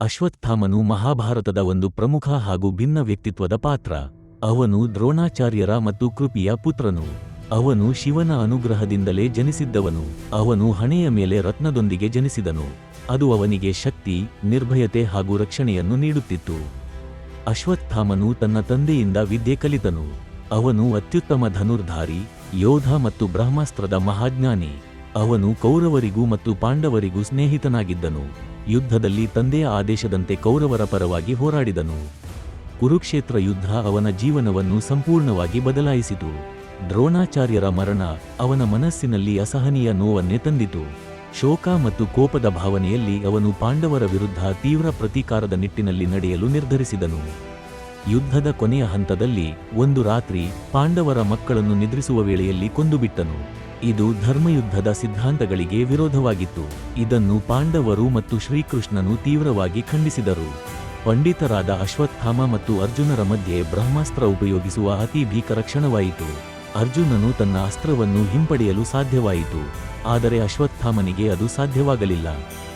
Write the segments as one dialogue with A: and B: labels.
A: ಅಶ್ವತ್ಥಾಮನು ಮಹಾಭಾರತದ ಒಂದು ಪ್ರಮುಖ ಹಾಗೂ ಭಿನ್ನ ವ್ಯಕ್ತಿತ್ವದ ಪಾತ್ರ. ಅವನು ದ್ರೋಣಾಚಾರ್ಯರ ಮತ್ತು ಕೃಪಿಯ ಪುತ್ರನು. ಅವನು ಶಿವನ ಅನುಗ್ರಹದಿಂದಲೇ ಜನಿಸಿದ್ದವನು. ಅವನು ಹಣೆಯ ಮೇಲೆ ರತ್ನದೊಂದಿಗೆ ಜನಿಸಿದನು. ಅದು ಅವನಿಗೆ ಶಕ್ತಿ, ನಿರ್ಭಯತೆ ಹಾಗೂ ರಕ್ಷಣೆಯನ್ನು ನೀಡುತ್ತಿತ್ತು. ಅಶ್ವತ್ಥಾಮನು ತನ್ನ ತಂದೆಯಿಂದ ವಿದ್ಯೆ ಕಲಿತನು. ಅವನು ಅತ್ಯುತ್ತಮ ಧನುರ್ಧಾರಿ, ಯೋಧ ಮತ್ತು ಬ್ರಹ್ಮಾಸ್ತ್ರದ ಮಹಾಜ್ಞಾನಿ. ಅವನು ಕೌರವರಿಗೂ ಮತ್ತು ಪಾಂಡವರಿಗೂ ಸ್ನೇಹಿತನಾಗಿದ್ದನು. ಯುದ್ಧದಲ್ಲಿ ತಂದೆಯ ಆದೇಶದಂತೆ ಕೌರವರ ಪರವಾಗಿ ಹೋರಾಡಿದನು. ಕುರುಕ್ಷೇತ್ರ ಯುದ್ಧ ಅವನ ಜೀವನವನ್ನು ಸಂಪೂರ್ಣವಾಗಿ ಬದಲಾಯಿಸಿತು. ದ್ರೋಣಾಚಾರ್ಯರ ಮರಣ ಅವನ ಮನಸ್ಸಿನಲ್ಲಿ ಅಸಹನೀಯ ನೋವನ್ನೇ ತಂದಿತು. ಶೋಕ ಮತ್ತು ಕೋಪದ ಭಾವನೆಯಲ್ಲಿ ಅವನು ಪಾಂಡವರ ವಿರುದ್ಧ ತೀವ್ರ ಪ್ರತೀಕಾರದ ನಿಟ್ಟಿನಲ್ಲಿ ನಡೆಯಲು ನಿರ್ಧರಿಸಿದನು. ಯುದ್ಧದ ಕೊನೆಯ ಹಂತದಲ್ಲಿ ಒಂದು ರಾತ್ರಿ ಪಾಂಡವರ ಮಕ್ಕಳನ್ನು ನಿದ್ರಿಸುವ ವೇಳೆಯಲ್ಲಿ ಕೊಂದುಬಿಟ್ಟನು. ಇದು ಧರ್ಮಯುದ್ಧದ ಸಿದ್ಧಾಂತಗಳಿಗೆ ವಿರೋಧವಾಗಿತ್ತು. ಇದನ್ನು ಪಾಂಡವರು ಮತ್ತು ಶ್ರೀಕೃಷ್ಣನು ತೀವ್ರವಾಗಿ ಖಂಡಿಸಿದರು. ಪಂಡಿತರಾದ ಅಶ್ವತ್ಥಾಮ ಮತ್ತು ಅರ್ಜುನರ ಮಧ್ಯೆ ಬ್ರಹ್ಮಾಸ್ತ್ರ ಉಪಯೋಗಿಸುವ ಅತಿ ಭೀಕರ ಕ್ಷಣವಾಯಿತು. ಅರ್ಜುನನು ತನ್ನ ಅಸ್ತ್ರವನ್ನು ಹಿಂಪಡೆಯಲು ಸಾಧ್ಯವಾಯಿತು. ಆದರೆ ಅಶ್ವತ್ಥಾಮನಿಗೆ ಅದು ಸಾಧ್ಯವಾಗಲಿಲ್ಲ.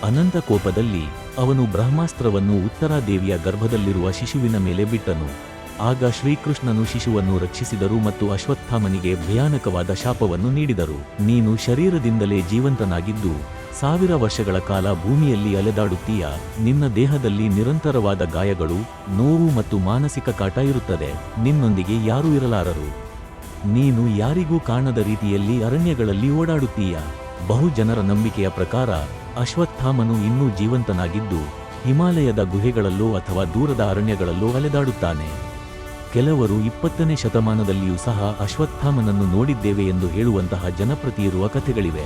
A: ಅನಂತ ಕೋಪದಲ್ಲಿ ಅವನು ಬ್ರಹ್ಮಾಸ್ತ್ರವನ್ನು ಉತ್ತರಾದೇವಿಯ ಗರ್ಭದಲ್ಲಿರುವ ಶಿಶುವಿನ ಮೇಲೆ ಬಿಟ್ಟನು. ಆಗ ಶ್ರೀಕೃಷ್ಣನು ಶಿಶುವನ್ನು ರಕ್ಷಿಸಿದರು ಮತ್ತು ಅಶ್ವತ್ಥಾಮನಿಗೆ ಭಯಾನಕವಾದ ಶಾಪವನ್ನು ನೀಡಿದರು. ನೀನು ಶರೀರದಿಂದಲೇ ಜೀವಂತನಾಗಿದ್ದು, ಸಾವಿರ ವರ್ಷಗಳ ಕಾಲ ಭೂಮಿಯಲ್ಲಿ ಅಲೆದಾಡುತ್ತೀಯ? ನಿನ್ನ ದೇಹದಲ್ಲಿ ನಿರಂತರವಾದ ಗಾಯಗಳು, ನೋವು ಮತ್ತು ಮಾನಸಿಕ ಕಾಟ ಇರುತ್ತದೆ. ನಿನ್ನೊಂದಿಗೆ ಯಾರೂ ಇರಲಾರರು. ನೀನು ಯಾರಿಗೂ ಕಾಣದ ರೀತಿಯಲ್ಲಿ ಅರಣ್ಯಗಳಲ್ಲಿ ಓಡಾಡುತ್ತೀಯ? ಬಹು ಜನರ ನಂಬಿಕೆಯ ಪ್ರಕಾರ, ಅಶ್ವತ್ಥಾಮನು ಇನ್ನೂ ಜೀವಂತನಾಗಿದ್ದು, ಹಿಮಾಲಯದ ಗುಹೆಗಳಲ್ಲೋ ಅಥವಾ ದೂರದ ಅರಣ್ಯಗಳಲ್ಲೋ ಅಲೆದಾಡುತ್ತಾನೆ. ಕೆಲವರು ಇಪ್ಪತ್ತನೇ ಶತಮಾನದಲ್ಲಿಯೂ ಸಹ ಅಶ್ವತ್ಥಾಮನನ್ನು ನೋಡಿದ್ದೇವೆ ಎಂದು ಹೇಳುವಂತಹ ಜನಪ್ರತಿ ಇರುವ ಕಥೆಗಳಿವೆ.